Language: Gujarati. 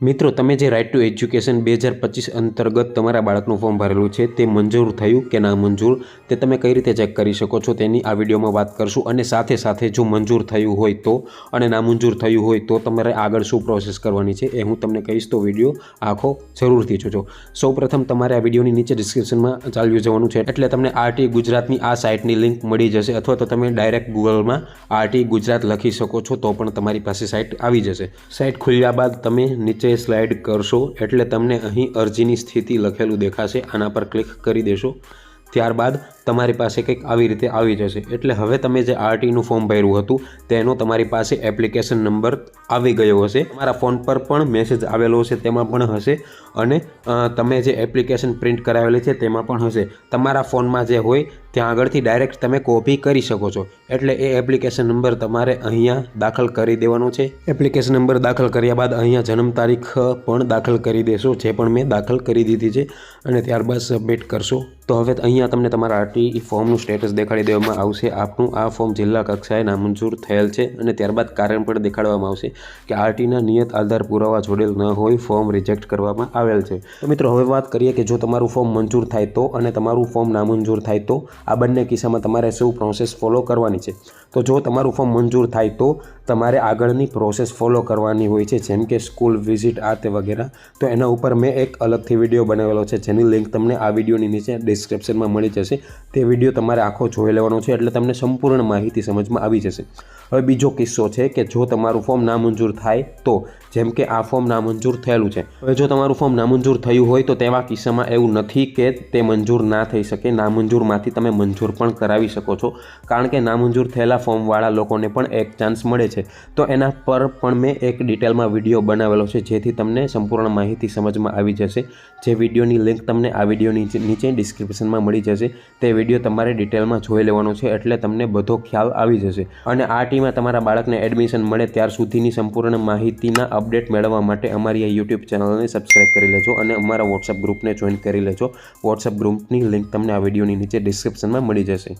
મિત્રો, તમે જે રાઇટ ટુ એજ્યુકેશન બે હજાર પચીસ અંતર્ગત તમારા બાળકનું ફોર્મ ભરેલું છે, તે મંજૂર થયું કે ના મંજૂર, તે તમે કઈ રીતે ચેક કરી શકો છો તેની આ વિડીયોમાં વાત કરશું. અને સાથે સાથે જો મંજૂર થયું હોય તો, અને ના મંજૂર થયું હોય તો તમારે આગળ શું પ્રોસેસ કરવાની છે એ હું તમને કહીશ. તો વીડિયો આખો જરૂરથી જોજો. સૌપ્રથમ તમારે આ વિડીયોની નીચે ડિસ્ક્રિપ્શનમાં ચાલ્યું જવાનું છે, એટલે તમને આરટી ગુજરાતની આ સાઇટની લિંક મળી જશે, અથવા તો તમે ડાયરેક્ટ ગૂગલમાં આરટી ગુજરાત લખી શકો છો, તો પણ તમારી પાસે સાઇટ આવી જશે. સાઇટ ખુલ્યા બાદ તમે નીચે સ્લાઇડ કરશો એટલે તમને અહીં અરજીની સ્થિતિ લખેલું દેખાશે. આના પર ક્લિક કરી દેશો. ત્યારબાદ તમારી પાસે કંઈક આવી રીતે આવી જશે. એટલે હવે તમે જે આરટીનું ફોર્મ ભર્યું હતું, તેનો તમારી પાસે એપ્લિકેશન નંબર આવી ગયો હશે. તમારા ફોન પર પણ મેસેજ આવેલો હશે, તેમાં પણ હશે. અને તમે જે એપ્લિકેશન પ્રિન્ટ કરાવેલી છે, તેમાં પણ હશે. તમારા ફોનમાં જે હોય, ત્યાં આગળથી ડાયરેક્ટ તમે કોપી કરી શકો છો. એટલે એ એપ્લિકેશન નંબર તમારે અહીંયા દાખલ કરી દેવાનો છે. એપ્લિકેશન નંબર દાખલ કર્યા બાદ અહીંયા જન્મ તારીખ પણ દાખલ કરી દેશો, જે પણ મેં દાખલ કરી દીધી છે. અને ત્યારબાદ સબમિટ કરશો. તો હવે અહીંયા તમને તમારા આરટી ફોર્મનું સ્ટેટસ દેખાડી દેવામાં આવશે. આપનું આ ફોર્મ જિલ્લા કક્ષાએ નામંજૂર થયેલ છે અને ત્યારબાદ કારણ પણ દેખાડવામાં આવશે કે આરટીના નિયત આધાર પુરાવા જોડેલ ન હોય ફોર્મ રિજેક્ટ કરવામાં આવેલ છે. તો મિત્રો, હવે વાત કરીએ કે જો તમારું ફોર્મ મંજૂર થાય તો અને તમારું ફોર્મ નામંજૂર થાય તો આ બંને કિસ્સામાં તમારે શું પ્રોસેસ ફોલો કરવાની છે? તો જો તમારું ફોર્મ મંજૂર થાય તો તમારે આગળની પ્રોસેસ ફોલો કરવાની હોય છે, જેમ કે સ્કૂલ વિઝિટ આ તે વગેરે. તો એના ઉપર મેં એક અલગથી વીડિયો બનાવેલો છે, જેની લિંક તમને આ વિડીયોની નીચે ડિસ્ક્રિપ્શનમાં મળી જશે. તે વીડિયો તમારે આખો જોઈ લેવાનો છે એટલે તમને સંપૂર્ણ માહિતી સમજમાં આવી જશે. હવે બીજો કિસ્સો છે કે જો તમારું ફોર્મ નામંજૂર થાય તો, જેમ કે આ ફોર્મ નામંજૂર થયેલું છે. હવે જો તમારું ફોર્મ નામંજૂર થયું હોય તો તેવા કિસ્સામાં એવું નથી કે તે મંજૂર ના થઈ શકે. નામંજૂરમાંથી તમે મંજૂર પણ કરાવી શકો છો. કારણ કે નામંજૂર થયેલા ફોર્મવાળા લોકોને પણ એક ચાન્સ મળે છે. તો એના પર પણ મેં એક ડિટેલમાં વીડિયો બનાવેલો છે, જેથી તમને સંપૂર્ણ માહિતી સમજમાં આવી જશે. જે વિડીયોની લિંક તમને આ વિડીયોની નીચે- ડિસ્ક્રિપ્શનમાં મળી જશે. તે વીડિયો તમારે ડિટેલમાં જોઈ લેવાનો છે એટલે તમને બધો ખ્યાલ આવી જશે. અને આ ટીમાં તમારા બાળકને એડમિશન મળે ત્યાર સુધીની સંપૂર્ણ માહિતીના અપડેટ મેળવવા માટે અમારી આ યુટ્યુબ ચેનલને સબસ્ક્રાઇબ કરી લેજો અને અમારા વોટ્સઅપ ગ્રુપને જોઈન કરી લેજો. વોટ્સઅપ ગ્રુપની લિંક તમને આ વિડીયોની નીચે ડિસ્ક્રિપ્શનમાં મળી જશે.